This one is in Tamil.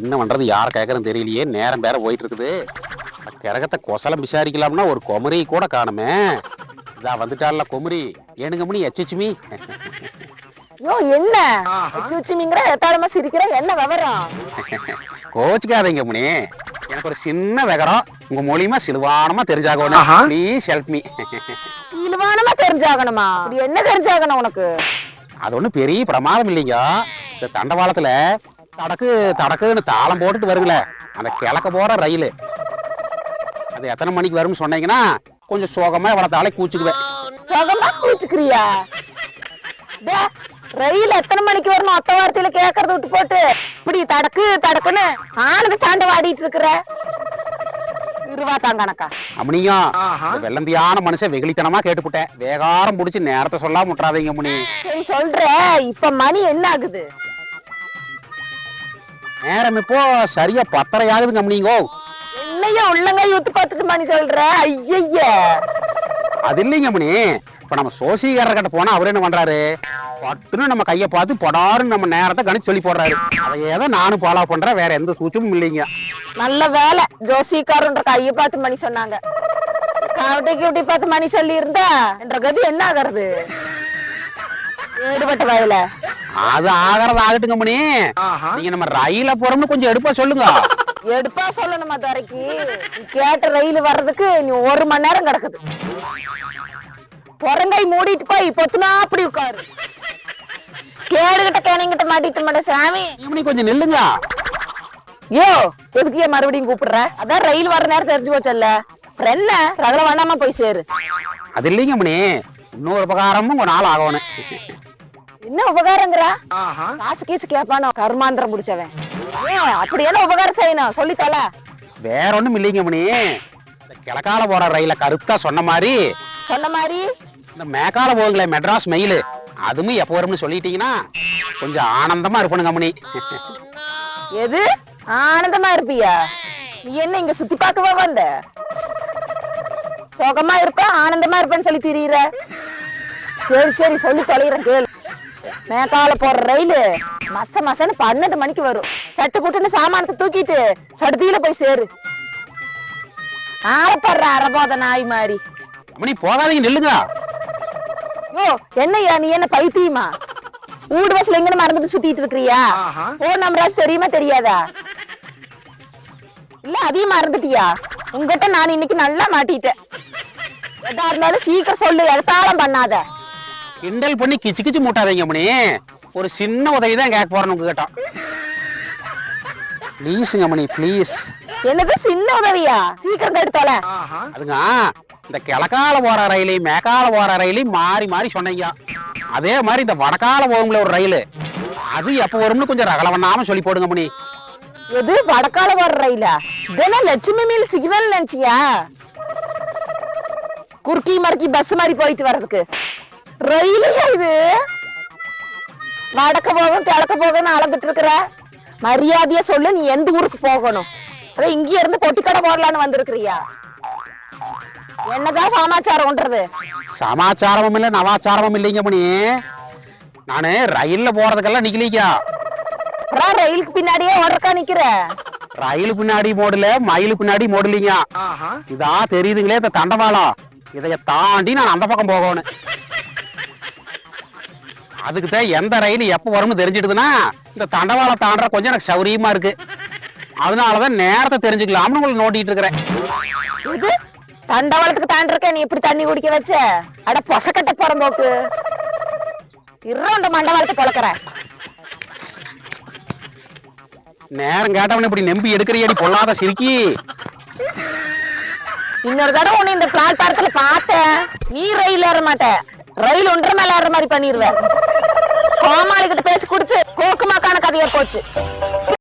என்ன பண்றது? யார் கேட்கறன்னு தெரியலையே. நேரம் பேர போயிட்டு இருக்குது கிரகத்தை கொசலம் விசாரிக்கலாம்னா ஒரு குமரி கூட காணுமே. இதா வந்துட்டால குமரி. ஏனுங்க மணி எச்சச்சுமி? யோ என்ன? சூச்சிமிங்கிற எத்தாளமா சிரிக்கிற? என்ன விவரம்? கோச்சுக்காதீங்க மணி எனக்கு ஒரு சின்ன விகரம் உங்க மூலியமா சிலுவானமா தெரிஞ்சாகணும். ப்ளீஸ் ஹெல்ப் மீ இழுவானமா தெரிஞ்சாகணுமா? இது என்ன தெரிஞ்சாகணும் உனக்கு? அது ஒண்ணும் பெரிய பிரமாதம் இல்லைங்க. இந்த தண்டவாளத்துல தடக்கு தடக்குன்னு தாளம் போட்டுட்டு வருங்களே அந்த கிழக்க போற ரயில். அது எத்தனை மணிக்கு வரும்னு சொன்னீங்கன்னா கொஞ்சம் சோகமா இவ்வளவு கூச்சுக்குவேன். சுகமா கூச்சுக்கிறியா? டே, ரயில் எத்தனை மணிக்கு வரணும் அத்த வார்த்தையில கேக்குறத விட்டு போட்டு. இப்படி தடக்கு தடக்குன்னு ஆனந்த தாண்ட வாடிட்டு இருக்கிற. இருவா தாங்கனக்கா அம்மனிங்க இந்த வெள்ளந்தியான மனுஷன் வெகுளித்தனமா கேட்டுப்புட்டேன். வேகாரம் புடிச்சு நேரத்தை சொல்லாம முட்டுறாதீங்க முனி சரி சொல்ற. இப்ப மணி என்ன ஆகுது? நேரம் இப்போ சரியா பத்தரை ஆகுதுங்க அம்மனிங்கோ என்னையா உள்ளங்கை ஊத்து பார்த்துட்டு மணி சொல்ற? ஐயய்ய அது இல்லைங்க மணி. இப்ப நம்ம சோசிகாரர் கிட்ட போனா அவர் என்ன பண்றாரு? பட்டுன்னு நம்ம கையை பார்த்து பொடாருன்னு நம்ம நேரத்தை கணிச்சு சொல்லி போடுறாரு. அதையே தான் நானும் ஃபாலோ பண்றேன். வேற எந்த சூச்சமும் இல்லைங்க. நல்ல வேலை. ஜோசிக்காரன்ற கைய பார்த்து மணி சொன்னாங்க. காவட்டை கிவட்டி பார்த்து மணி சொல்லி இருந்தா என்ற கதி என்ன ஆகிறது? ஈடுபட்ட வயல. அது ஆகிறது ஆகட்டுங்க மணி நீங்க நம்ம ரயில போறோம்னு கொஞ்சம் எடுப்பா சொல்லுங்க. எடுப்பா சொல்லணுமா துறைக்கு நீ கேட்ட ரயில் வர்றதுக்கு நீ ஒரு மணி நேரம் கிடக்குது. புறங்கை மூடிட்டு போய் பொத்துனா அப்படி உட்காரு. கேடுகிட்ட கேனங்கிட்ட மாட்டிட்டு மாட்ட சாமி. மணி கொஞ்சம் நில்லுங்க. யோ எதுக்கு ஏன் மறுபடியும் கூப்பிடுற? அதான் ரயில் வர நேரம் தெரிஞ்சு போச்சல்ல. அப்புறம் என்ன? ரகல வேணாம போய் சேரு. அது இல்லைங்க மணி இன்னொரு உபகாரமும் ஒரு நாள் ஆகணும். என்ன உபகாரங்கிறா காசு கீசு கேப்பானோ? கருமாந்திரம் முடிச்சவன். ஏன் அப்படி என்ன உபகாரம் செய்யணும்? சொல்லி தொலை வேற ஒண்ணும் இல்லைங்க மணி. இந்த கிழக்கால போற ரயில கருத்தா சொன்ன மாதிரி சொன்ன மாதிரி? இந்த மேக்கால போகுங்களே மெட்ராஸ் மெயில். அதுவும் எப்போ வரும்னு சொல்லிட்டீங்கன்னா கொஞ்சம் ஆனந்தமா இருப்பணுங்க மணி. எது? ஆனந்தமா இருப்பியா? நீ என்ன இங்க சுத்தி பார்க்கவா வந்த? சுகமா இருப்ப ஆனந்தமா இருப்பேன்னு சொல்லி திரியிற. சரி சரி சொல்லி தொலைகிறேன் கேளு. மேக்கால போற ரயிலு மச மசன்னு பன்னெண்டு மணிக்கு வரும். சட்டு புட்டுன்னு சாமானத்தை தூக்கிட்டு சடுதியில போய் சேரு. ஆரப்படுற அரபோத நாய் மாதிரி. மணி போகாதீங்க நில்லுங்க. யோ என்னய்யா நீ என்ன பைத்தியமா? ஊடு பஸ்ல எங்கன்னு மறந்துட்டு சுத்திட்டு இருக்கிறியா? போன் நம்பராஸ் தெரியுமா தெரியாதா? இல்ல அதையும் மறந்துட்டியா? உங்ககிட்ட நான் இன்னைக்கு நல்லா மாட்டிட்டேன். எதா இருந்தாலும் சீக்கிரம் சொல்லு எதாலும் பண்ணாத. கிண்டல் பண்ணி கிச்சு கிச்சு மூட்டாதீங்க மணி. ஒரு சின்ன உதவி தான் கேட்க போறேன் உங்ககிட்ட. ப்ளீஸுங்க மணி ப்ளீஸ் என்னது சின்ன உதவியா? சீக்கிரம் எடுத்தால. அதுங்க இந்த கிழக்கால போற ரயிலையும் மேக்கால போற ரயிலையும் மாறி மாறி சொன்னீங்க. அதே மாதிரி இந்த வடக்கால போகுங்களே ஒரு ரயில். அது எப்போ வரும்னு கொஞ்சம் ரகல பண்ணாம சொல்லி போடுங்க மணி. எது வடக்கால வர ரயிலா? இதெல்லாம் லட்சுமி மீல் சிக்னல் நினைச்சியா குறுக்கி மறுக்கி பஸ் மாதிரி போயிட்டு வர்றதுக்கு. ரயிலையா இது? வடக்க போகும் கிழக்க போகும்னு அளந்துட்டு இருக்கிற மரியாதையா சொல்லு நீ எந்த ஊருக்கு போகணும்? அதான் இங்க இருந்து பொட்டிக்கடை போடலான்னு வந்திருக்கிறியா? என்னதான் சமாச்சாரம்ன்றது சமாச்சாரமும் இல்லை நவாச்சாரமும் இல்லைங்க மணி நானு ரயில்ல போறதுக்கெல்லாம் நிக்கலிங்க அப்புறம் ரயிலுக்கு பின்னாடியே ஓடுறக்கா நிக்கிற. ரயில் பின்னாடி மோடல மயில் பின்னாடி மோடலிங்க. இதா தெரியுதுங்களே இந்த தண்டவாளம். இதைய தாண்டி நான் அந்த பக்கம் போகணும். அதுக்கு தான் எந்த ரயில் எப்போ வரும்னு தெரிஞ்சிடுதுன்னா இந்த தண்டவாளம் தாண்டுற கொஞ்சம் எனக்கு சௌரியமா இருக்கு. அதனாலதான் நேரத்தை தெரிஞ்சுக்கலாம்னு உங்களை நோண்டிட்டு இருக்கிறேன். இது? தண்டவாளத்துக்கு தாண்டிருக்க நீ இப்படி தண்ணி குடிக்க வச்ச? அட பொசக்கட்ட போறம்போக்கு இருந்த மண்டவாளத்தை பொழக்கிற. நேரம் கேட்டவன இப்படி நம்பி எடுக்கிறியடி பொல்லாத சிரிக்கி. இன்னொரு தடவை உன்னை இந்த பிளாட்பாரத்துல பார்த்தேன். நீ ரயில் ஏற மாட்ட. ரயில் ஒன்றரை மேல ஏற மாதிரி பண்ணிடுவேன் கோமாளி கிட்ட பேசி கொடுத்து கோக்குமாக்கான கதையா போச்சு.